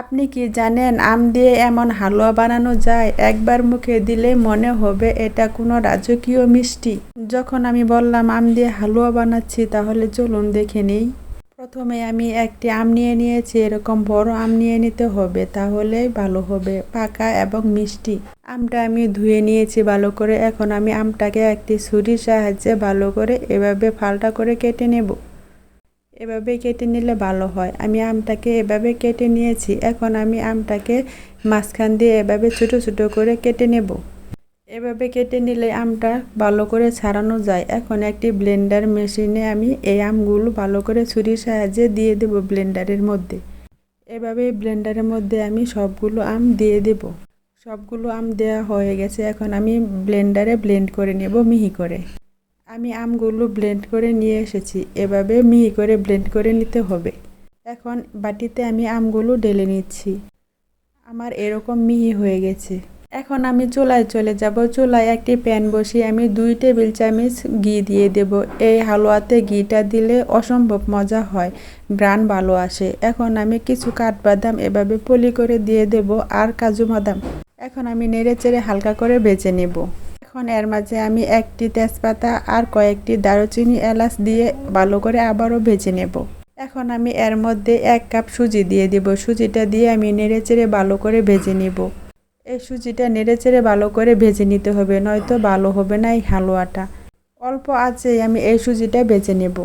আপনি কি জানেন আম দিয়ে এমন হালুয়া বানানো যায়? একবার মুখে দিলে মনে হবে এটা কোনো রাজকীয় মিষ্টি। যখন আমি বললাম, আম দিয়ে হালুয়া বানাচ্ছি, তাহলে চলুন দেখে নিই। প্রথমে আমি একটি আম নিয়ে নিয়েছি, এরকম বড় আম নিয়ে নিতে হবে, তাহলে ভালো হবে, পাকা এবং মিষ্টি। আমটা আমি ধুয়ে নিয়েছি ভালো করে। এখন আমি আমটাকে একটি ছুরির সাহায্যে ভালো করে এভাবে ফালটা করে কেটে নেব। এভাবে কেটে নিলে ভালো হয়। আমি আমটাকে এভাবে কেটে নিয়েছি, এখন আমি আমটাকে মাঝখান দিয়ে এভাবে ছোটো ছোটো করে কেটে নেব। এভাবে কেটে নিলে আমটা ভালো করে ছাড়ানো যায়। এখন একটি ব্লেন্ডার মেশিনে আমি এই আমগুলো ভালো করে ছুরির সাহায্যে দিয়ে দেব ব্লেন্ডারের মধ্যে। এভাবে ব্লেন্ডারের মধ্যে আমি সবগুলো আম দিয়ে দেব। সবগুলো আম দেওয়া হয়ে গেছে, এখন আমি ব্লেন্ডারে ব্লেন্ড করে নেব মিহি করে। আমি আমগুলো ব্লেন্ড করে নিয়ে এসেছি। এভাবে মিহি করে ব্লেন্ড করে নিতে হবে। এখন বাটিতে আমি আমগুলো ঢেলে নিচ্ছি। আমার এরকম মিহি হয়ে গেছে। এখন আমি চুলায় চলে যাব। চুলায় একটি প্যান বসিয়ে আমি দুই টেবিল চামচ ঘি দিয়ে দেব। এই হালুয়াতে ঘিটা দিলে অসম্ভব মজা হয়। গ্রান ভালো আসে। এখন আমি কিছু কাঠবাদাম এভাবে পলি করে দিয়ে দেব আর কাজু বাদাম। এখন আমি নেড়ে চেড়ে হালকা করে বেজে নেব। এখন এর মাঝে আমি একটি তেজপাতা আর কয়েকটি দারুচিনি এলাচ দিয়ে ভালো করে আবারও ভেজে নেব। এখন আমি এর মধ্যে এক কাপ সুজি দিয়ে দিব। সুজিটা দিয়ে আমি নেড়ে চেড়ে ভালো করে ভেজে নিব। এই সুজিটা নেড়ে চেড়ে ভালো করে ভেজে নিতে হবে, নয়তো ভালো হবে না এই হালুয়াটা। অল্প আছেই আমি এই সুজিটা বেজে নেব।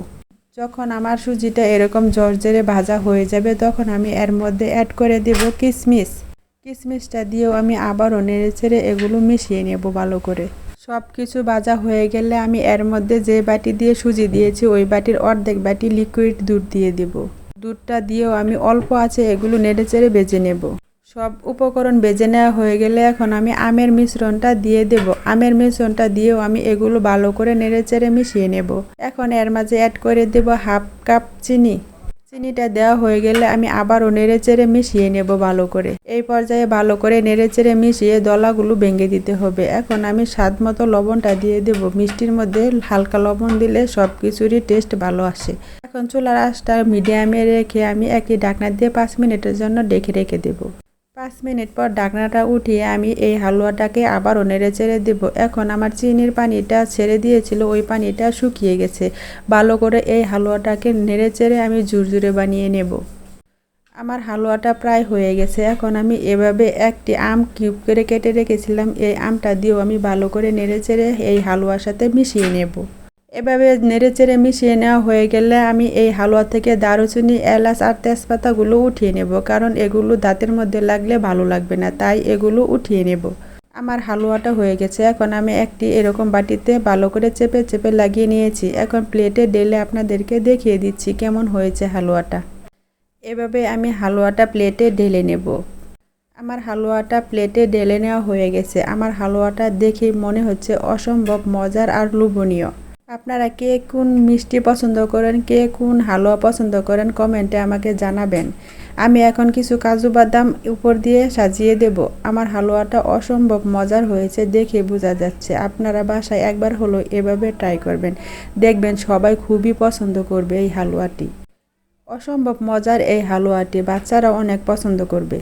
যখন আমার সুজিটা এরকম জর্জরে ভাজা হয়ে যাবে, তখন আমি এর মধ্যে অ্যাড করে দেব কিশমিশ কিশমিশটা দিয়েও আমি আবারও নেড়ে চেড়ে এগুলো মিশিয়ে নেব ভালো করে। সব কিছু ভাজা হয়ে গেলে আমি এর মধ্যে যে বাটি দিয়ে সুজি দিয়েছি, ওই বাটির অর্ধেক বাটি লিকুইড দুধ দিয়ে দেব। দুধটা দিয়েও আমি অল্প আছে এগুলো নেড়ে চেড়ে বেজে নেব। সব উপকরণ বেজে নেওয়া হয়ে গেলে এখন আমি আমের মিশ্রণটা দিয়ে দেব। আমের মিশ্রণটা দিয়েও আমি এগুলো ভালো করে নেড়ে চেড়ে মিশিয়ে নেব। এখন এর মাঝে অ্যাড করে দেব হাফ কাপ চিনি। চিনিটা দেওয়া হয়ে গেলে আমি আবারও নেড়ে চেড়ে মিশিয়ে নেব ভালো করে। এই পর্যায়ে ভালো করে নেড়ে চেড়ে মিশিয়ে দলাগুলো ভেঙে দিতে হবে। এখন আমি স্বাদ মতো লবণটা দিয়ে দেব। মিষ্টির মধ্যে হালকা লবণ দিলে সব কিছুরই টেস্ট ভালো আসে। এখন চুলার আঁচটা মিডিয়ামে রেখে আমি একই ঢাকনা দিয়ে পাঁচ মিনিটের জন্য ডেকে রেখে দেবো। পাঁচ মিনিট পর ডাকনাটা উঠিয়ে আমি এই হালুয়াটাকে আবারও নেড়ে চেড়ে দেবো। এখন আমার চিনির পানিটা ছেড়ে দিয়েছিল, ওই পানিটা শুকিয়ে গেছে। ভালো করে এই হালুয়াটাকে নেড়ে চেড়ে আমি জুরজুরে বানিয়ে নেব। আমার হালুয়াটা প্রায় হয়ে গেছে। এখন আমি এভাবে একটি আম কিউব করে কেটে রেখেছিলাম। এই আমটা দিয়েও আমি ভালো করে নেড়ে চেড়ে এই হালুয়ার সাথে মিশিয়ে নেব। এভাবে নেড়ে চেড়ে মিশিয়ে নেওয়া হয়ে গেলে আমি এই হালুয়া থেকে দারুচিনি, এলাচ আর তেজপাতাগুলো উঠিয়ে নেব, কারণ এগুলো দাঁতের মধ্যে লাগলে ভালো লাগবে না, তাই এগুলো উঠিয়ে নেব। আমার হালুয়াটা হয়ে গেছে, এখন আমি একটি এরকম বাটিতে ভালো করে চেপে চেপে লাগিয়ে নিয়েছি। এখন প্লেটে ডেলে আপনাদেরকে দেখিয়ে দিচ্ছি কেমন হয়েছে হালুয়াটা। এভাবে আমি হালুয়াটা প্লেটে ঢেলে নেব। আমার হালুয়াটা প্লেটে ঢেলে নেওয়া হয়ে গেছে। আমার হালুয়াটা দেখে মনে হচ্ছে অসম্ভব মজার আর লোভনীয়। আপনারা কে কোন মিষ্টি পছন্দ করেন, কে কোন হালুয়া পছন্দ করেন, কমেন্টে আমাকে জানাবেন। আমি এখন কিছু কাজু বাদাম উপর দিয়ে সাজিয়ে দেব। আমার হালুয়াটা অসম্ভব মজার হয়েছে দেখে বোঝা যাচ্ছে। আপনারা বাসায় একবার হলো এভাবে ট্রাই করবেন। দেখবেন সবাই খুবই পছন্দ করবে এই হালুয়াটি। অসম্ভব মজার এই হালুয়াটি, বাচ্চারা অনেক পছন্দ করবে।